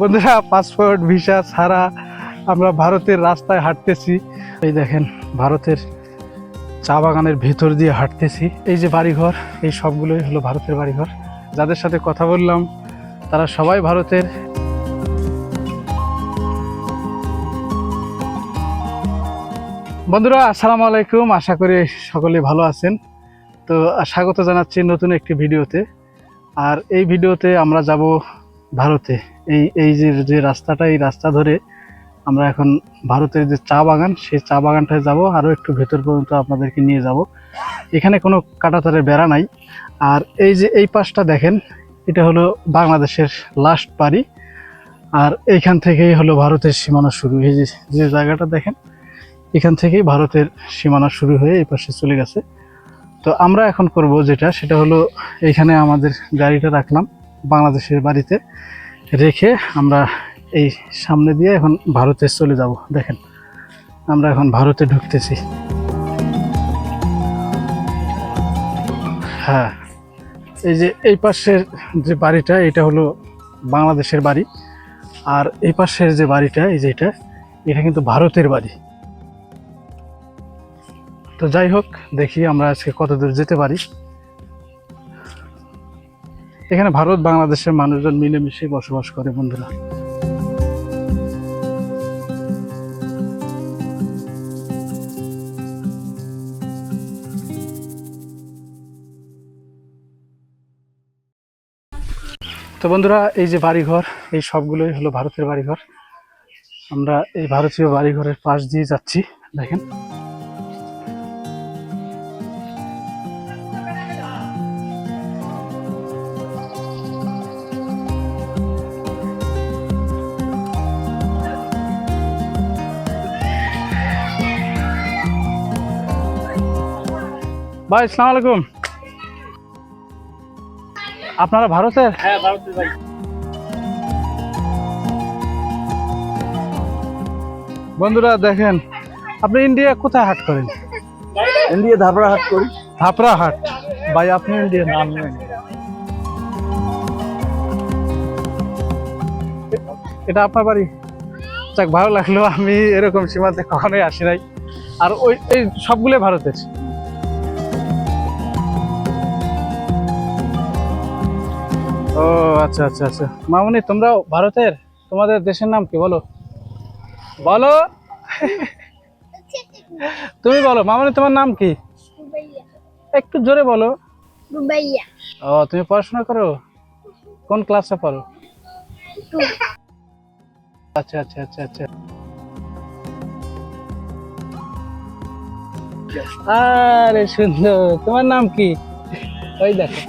বন্ধুরা, passport, visa ছাড়া আমরা ভারতের রাস্তায় হাঁটতেছি। এই দেখেন, ভারতের চা বাগানের ভেতর দিয়ে হাঁটতেছি। এই যে বাড়িঘর, এই সবগুলোই হলো ভারতের বাড়িঘর। যাদের সাথে কথা বললাম, তারা সবাই ভারতের। বন্ধুরা, আসসালামু আলাইকুম। আশা করি সকলে ভালো আছেন। তো স্বাগত জানাচ্ছি নতুন একটি ভিডিওতে। আর এই ভিডিওতে আমরা যাব ভারতে। এই এই যে যে রাস্তাটা, এই রাস্তা ধরে আমরা এখন ভারতের যে চা বাগান, সেই চা বাগানটায় যাব। আরও একটু ভেতর পর্যন্ত আপনাদেরকে নিয়ে যাব। এখানে কোনো কাটাতারের বেড়া নাই। আর এই যে এই পাশটা দেখেন, এটা হলো বাংলাদেশের লাস্ট বাড়ি। আর এইখান থেকেই হলো ভারতের সীমানা শুরু। এই যে যে জায়গাটা দেখেন, এখান থেকেই ভারতের সীমানা শুরু হয়ে এই পাশে চলে গেছে। তো আমরা এখন করব যেটা, সেটা হলো এইখানে আমাদের গাড়িটা রাখলাম। বাংলাদেশের বাড়িতে রেখে আমরা এই সামনে দিয়ে এখন ভারতে চলে যাব। দেখেন, আমরা এখন ভারতে ঢুকতেছি। হ্যাঁ এই যে এই পাশের যে বাড়িটা, এটা হলো বাংলাদেশের বাড়ি। আর এই পাশের যে বাড়িটা, এই যে এটা এটা কিন্তু ভারতের বাড়ি। তো যাই হোক, দেখি আমরা আজকে কত দূর যেতে পারি। এখানে ভারত, বাংলাদেশের মানুষজন মিলেমিশে বসবাস করে, বন্ধুরা। তো বন্ধুরা, এই যে বাড়িঘর, এই সবগুলোই হলো ভারতের বাড়িঘর। আমরা এই ভারতীয় বাড়িঘরের পাশ দিয়ে যাচ্ছি, দেখেন। ভাই আসসালামু আলাইকুম। আপনারা ভারতের হ্যাঁ ভারতের বাড়ি বন্ধুরা দেখেন আপনি ইন্ডিয়া কোথায় হাট করেন? ইন্ডিয়া ধাপড়া হাট করি। হাপড়া হাট। ভাই আপনি ইন্ডিয়া নাম নেন। এটা আপনার বাড়ি? যাক ভালো লাগল। আমি এরকম সীমাতে কখনোই আসি নাই। আর ওই এই সবগুলো ভারতের। ও আচ্ছা আচ্ছা আচ্ছা। মামুনি তোমরাও ভারতের? তোমাদের দেশের নাম কি বলো? বলো। তুমি বলো মামনি তোমার নাম কি? একটু জোরে বলো। ও তুমি পড়াশোনা করো? কোন ক্লাসে পড়ো? আচ্ছা আচ্ছা আচ্ছা আচ্ছা। আরে সুন্দর। তোমার নাম কি? ওই দেখো।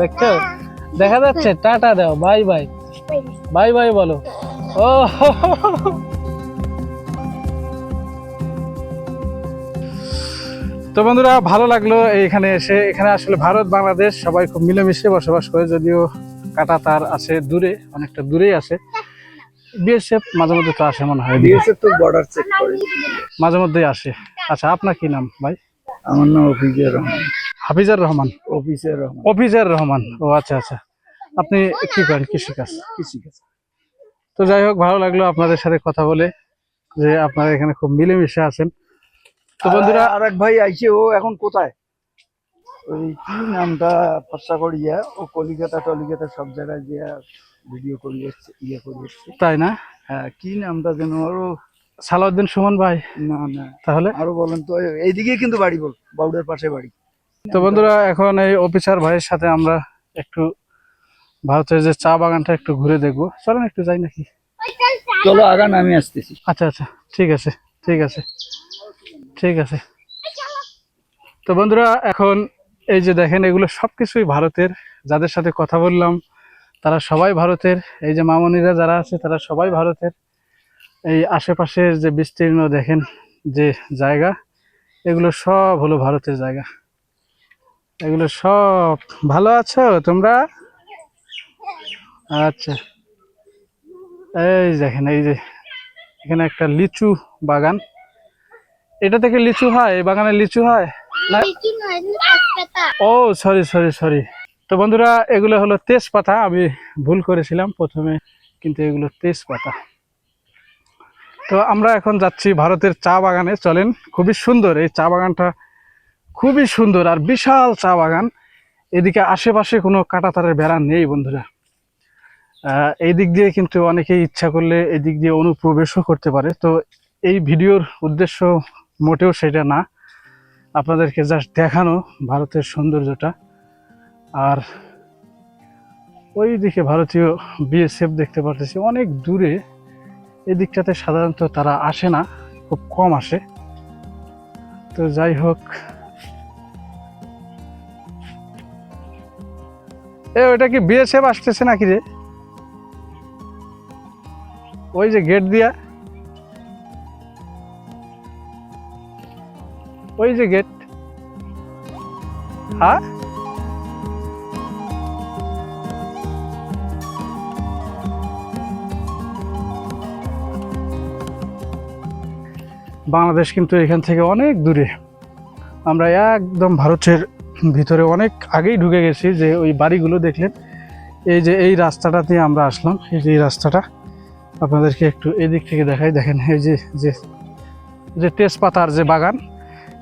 দেখছ দেখা যাচ্ছে টাটা দাও বাই বাই। বাই বাই বলো। ও। তো বন্ধুরা ভালো লাগল এখানে এসে। এখানে আসলে ভারত বাংলাদেশ সবাই খুব মিলেমিশে বসবাস করে যদিও কাটা তার আছে দূরে অনেকটা দূরেই আছে। বিএসএফ মাঝে মধ্যে তো আসে মনে হয়। বিএসএফ তো বর্ডার চেক করে। মাঝে মধ্যেই আসে। আচ্ছা আপনার কি নাম ভাই? আমার নাম অফিজের রহমান। হাফিজার রহমান? অফিসের রহমান। অফিজার রহমান। ও আচ্ছা আচ্ছা। আপনি কি করেন? কৃষিকাজ? কৃষিকাজ। তো যাই হোক ভালো লাগল আপনাদের সাথে কথা বলে যে আপনারা এখানে খুব মিলেমিশে আছেন। তো বন্ধুরা আর এক ভাই আইছে ও এখন কোথায়? ওই কি নামটা? ফর্সা করিয়া ও কলিকাতা টলিকাতা সব জায়গায় গিয়া ভিডিও করি এসছে ইয়ে করি তাই না? হ্যাঁ কি নামটা যেন আরও সালাউদ্দিন সুমন ভাই না না। তাহলে? আরও বলেন তো এই- এইদিকে কিন্তু বাড়ি বল বাউডের পাশে বাড়ি। তো বন্ধুরা এখন এই অফিসার ভাইয়ের সাথে আমরা একটু ভারতের যে চা বাগানটা একটু ঘুরে দেখব। চলেন একটু যাই নাকি? চলো আগান আমি আসতেছি। আচ্ছা আচ্ছা ঠিক আছে ঠিক আছে ঠিক আছে। তো বন্ধুরা এখন এই যে দেখেন এগুলো সব কিছুই ভারতের। যাদের সাথে কথা বললাম তারা সবাই ভারতের। এই যে মামনিরা যারা আছে তারা সবাই ভারতের। এই আশেপাশের যে বিস্তীর্ণ দেখেন যে জায়গা এগুলো সব হলো ভারতের জায়গা। এগুলো সব ভালো আছো তোমরা? আচ্ছা। এই দেখেন এই যে এখানে একটা লিচু বাগান। এটা থেকে লিচু হয়? এই বাগানে লিচু হয়? ও সরি সরি সরি। তো বন্ধুরা এগুলো হলো তেজপাতা। আমি ভুল করেছিলাম প্রথমে কিন্তু এগুলো তেজপাতা। তো আমরা এখন যাচ্ছি ভারতের চা বাগানে। চলেন, খুবই সুন্দর। এই চা বাগানটা খুবই সুন্দর আর বিশাল চা বাগান। এদিকে আশেপাশে কোনো কাঁটাতারের বেড়া নেই, বন্ধুরা। এই দিক দিয়ে কিন্তু অনেকেই ইচ্ছা করলে এই দিক দিয়ে অনুপ্রবেশও করতে পারে। তো এই ভিডিওর উদ্দেশ্য মোটেও সেটা না। আপনাদেরকে জাস্ট দেখানো ভারতের সৌন্দর্যটা। আর ওই দিকে ভারতীয় বিএসএফ দেখতে পারতেছি, অনেক দূরে এই দিকটাতে সাধারণত তারা আসে না, খুব কম আসে। তো যাই হোক। এ ওটা কি বিএসএফ আসতেছে নাকি রে? ওই যে গেট দিয়া। ওই যে গেট হ্যাঁ? বাংলাদেশ কিন্তু এখান থেকে অনেক দূরে। আমরা একদম ভারতের ভিতরে অনেক আগেই ঢুকে গেছি যে ওই বাড়িগুলো দেখলেন। এই যে এই রাস্তাটা দিয়ে আমরা আসলাম। এই যে এই রাস্তাটা, আপনাদেরকে একটু এদিক থেকে দেখাই। দেখেন, এই যে যে যে তেজপাতার যে বাগান,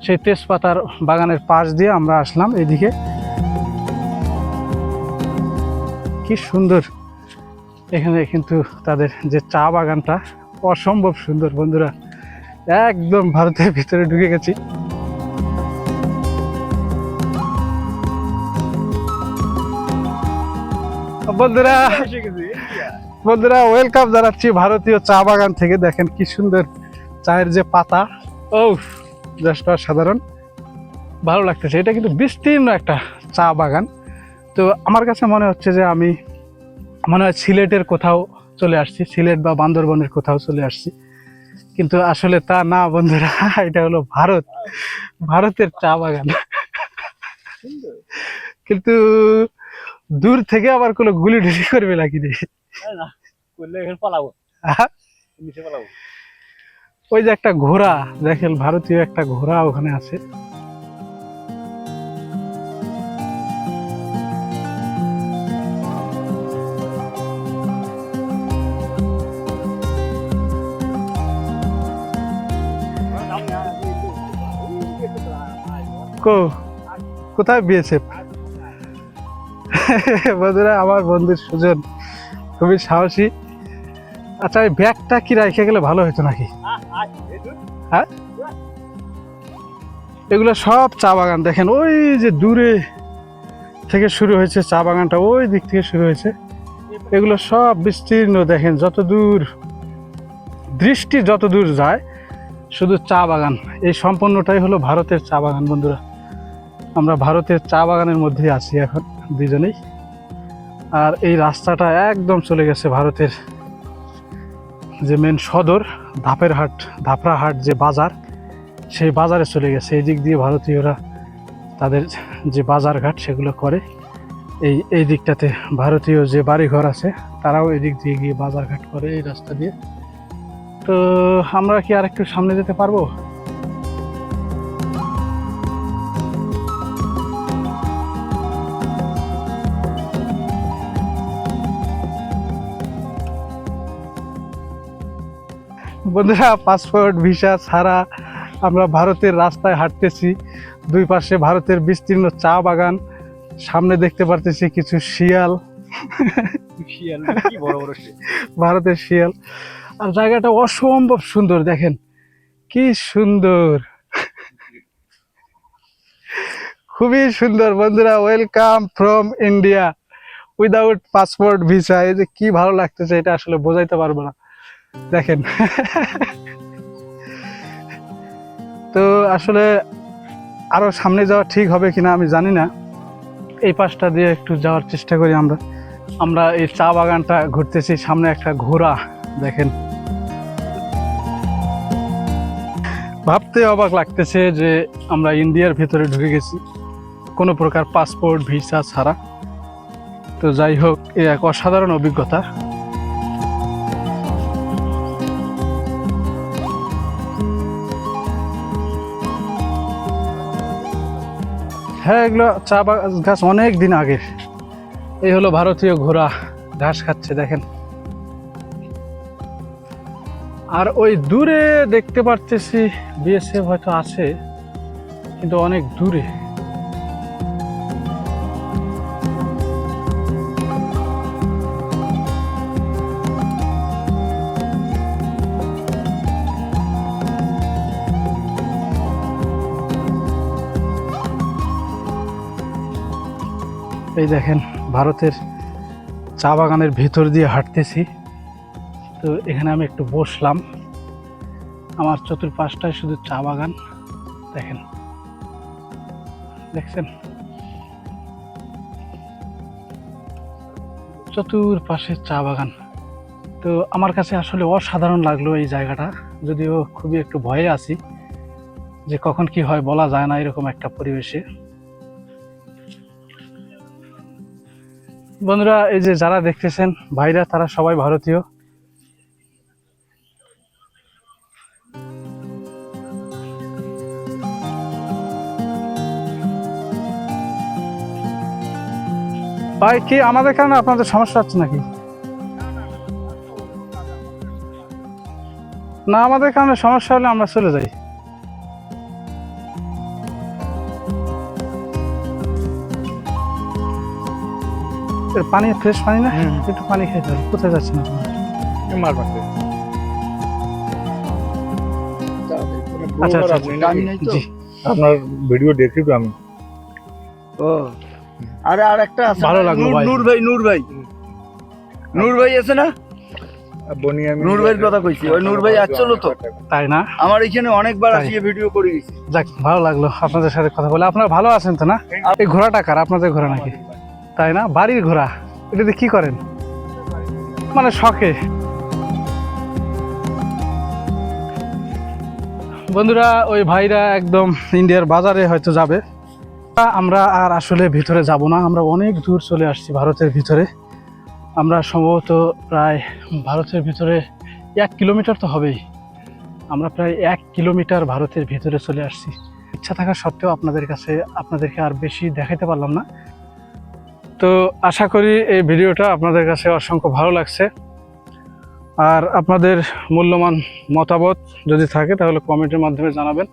সেই তেজপাতার বাগানের পাশ দিয়ে আমরা আসলাম এদিকে। কি সুন্দর। এখানে কিন্তু তাদের যে চা বাগানটা, অসম্ভব সুন্দর বন্ধুরা। একদম ভারতের ভিতরে ঢুকে গেছি। বন্ধুরা বন্ধুরা ওয়েলকাম জানাচ্ছি ভারতীয় চা বাগান থেকে। দেখেন কি সুন্দর চায়ের যে পাতা। ও জাস্ট সাধারণ ভালো লাগতেছে। এটা কিন্তু বিস্তীর্ণ একটা চা বাগান। তো আমার কাছে মনে হচ্ছে যে আমি মনে হয় সিলেটের কোথাও চলে আসছি, সিলেট বা বান্দরবনের কোথাও চলে আসছি। কিন্তু আসলে তা না বন্ধুরা এটা হলো ভারত। ভারতের চা বাগান। কিন্তু দূর থেকে আবার কোনো গুলি ঢুলি করবে নাকি পালাবো। ওই যে একটা ঘোড়া দেখেন ভারতীয় একটা ঘোড়া ওখানে আছে। কো, কোথায় বিএসএফ বন্ধুরা, আমার বন্ধুর সুজন খুবই সাহসী। আচ্ছা ব্যাগটা কি রেখে গেলে ভালো হতো নাকি? হ্যাঁ? এগুলো সব চা বাগান, দেখেন, ওই যে দূরে থেকে শুরু হয়েছে চা বাগানটা, ওই দিক থেকে শুরু হয়েছে। এগুলো সব বিস্তীর্ণ, দেখেন, যত দূর দৃষ্টি যত দূর যায়, শুধু চা বাগান। এই সম্পূর্ণটাই হলো ভারতের চা বাগান, বন্ধুরা। আমরা ভারতের চা বাগানের মধ্যেই আছি এখন দুজনেই আর এই রাস্তাটা একদম চলে গেছে ভারতের যে মেন সদর ধাপের হাট ধাপড়া হাট যে বাজার, সেই বাজারে চলে গেছে। এই দিক দিয়ে ভারতীয়রা তাদের যে বাজার ঘাট সেগুলো করে। এই এই দিকটাতে ভারতীয় যে বাড়িঘর আছে, তারাও এই দিক দিয়ে গিয়ে বাজার ঘাট করে এই রাস্তা দিয়ে। তো আমরা কি আর একটু সামনে যেতে পারব? বন্ধুরা পাসপোর্ট ভিসা ছাড়া আমরা ভারতের রাস্তায় হাঁটতেছি। দুই পাশে ভারতের বিস্তীর্ণ চা বাগান সামনে দেখতে পারতেছি কিছু শিয়াল। শিয়াল বড় বড় ভারতের শিয়াল। আর জায়গাটা অসম্ভব সুন্দর দেখেন। কি সুন্দর। খুবই সুন্দর বন্ধুরা welcome from India without passport visa এই যে কি ভালো লাগতেছে এটা আসলে বোঝাইতে পারব না। দেখেন। তো আসলে আরও সামনে যাওয়া ঠিক হবে কিনা আমি জানি না। এই পাশটা দিয়ে একটু যাওয়ার চেষ্টা করি আমরা। আমরা এই চা বাগানটা ঘুরতেছি, সামনে একটা ঘোড়া, দেখেন। ভাবতে অবাক লাগতেছে যে আমরা ইন্ডিয়ার ভিতরে ঢুকে গেছি। কোনো প্রকার পাসপোর্ট ভিসা ছাড়া। তো যাই হোক, এ এক অসাধারণ অভিজ্ঞতা। হ্যাঁ এগুলো চা গাছ অনেক দিন আগে। এই হলো ভারতীয় ঘোড়া, ঘাস খাচ্ছে, দেখেন। আর ওই দূরে দেখতে পারতেছি বিএসএফ হয়তো আছে, কিন্তু অনেক দূরে। এই দেখেন, ভারতের চা বাগানের ভিতর দিয়ে হাঁটতেছি। তো এখানে আমি একটু বসলাম। আমার চতুর্পাশটায় শুধু চা বাগান। দেখেন। দেখছেন? চতুর্পাশে চা বাগান। তো আমার কাছে আসলে অসাধারণ লাগল এই জায়গাটা। যদিও খুবই একটু ভয়ে আছি যে কখন কি হয় বলা যায় না এরকম একটা পরিবেশে। বন্ধুরা, এই যে যারা দেখতেছেন, ভাইরা, তারা সবাই ভারতীয়। ভাই, কি আমাদের কারণে আপনাদের সমস্যা হচ্ছে নাকি? না, আমাদের কারণে সমস্যা হলে আমরা চলে যাই। পানি ফ্রেশ পানি না একটু পানি খেতে হবে কোথায় যাচ্ছেন আপনারা আচ্ছা আচ্ছা আচ্ছা। নাই তো? জি। আপনার ভিডিও দেখি তো আমি। ও। আরে আর একটা আছে ভালো না? লাগল নূর- ভাই। নূর ভাই নূর ভাই। নূর ভাই আছে না? বনি আমি নূর ভাইয়ের কথা কইছি, ওই নূর ভাই আসছিল তো? তাই না? আমার এখানে অনেকবার। আসিয়ে ভিডিও করে গেছি। যাক ভালো লাগল আপনাদের সাথে কথা বলে। আপনারা ভালো আছেন তো না? এই ঘোড়াটা কার? আপনাদের ঘোড়া নাকি? তাই না? বাড়ির ঘোড়া। এটাতে কি করেন? মানে শখে। বন্ধুরা, ওই ভাইরা একদম ইন্ডিয়ার বাজারে হয়তো যাবে। আমরা আর আসলে ভিতরে যাব না, আমরা অনেক দূর চলে আসছি ভারতের ভিতরে। আমরা সম্ভবত প্রায় ভারতের ভিতরে এক কিলোমিটার তো হবেই। আমরা প্রায় এক কিলোমিটার ভারতের ভিতরে চলে আসছি। ইচ্ছা থাকা সত্ত্বেও আপনাদের কাছে, আপনাদেরকে আর বেশি দেখাতে পারলাম না। তো আশা করি এই ভিডিওটা আপনাদের কাছে অসংখ্য ভালো লাগছে। আর আপনাদের মূল্যমান মতামত যদি থাকে, তাহলে কমেন্টের মাধ্যমে জানাবেন।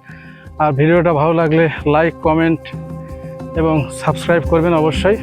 আর ভিডিওটা ভালো লাগলে লাইক, কমেন্ট এবং সাবস্ক্রাইব করবেন অবশ্যই।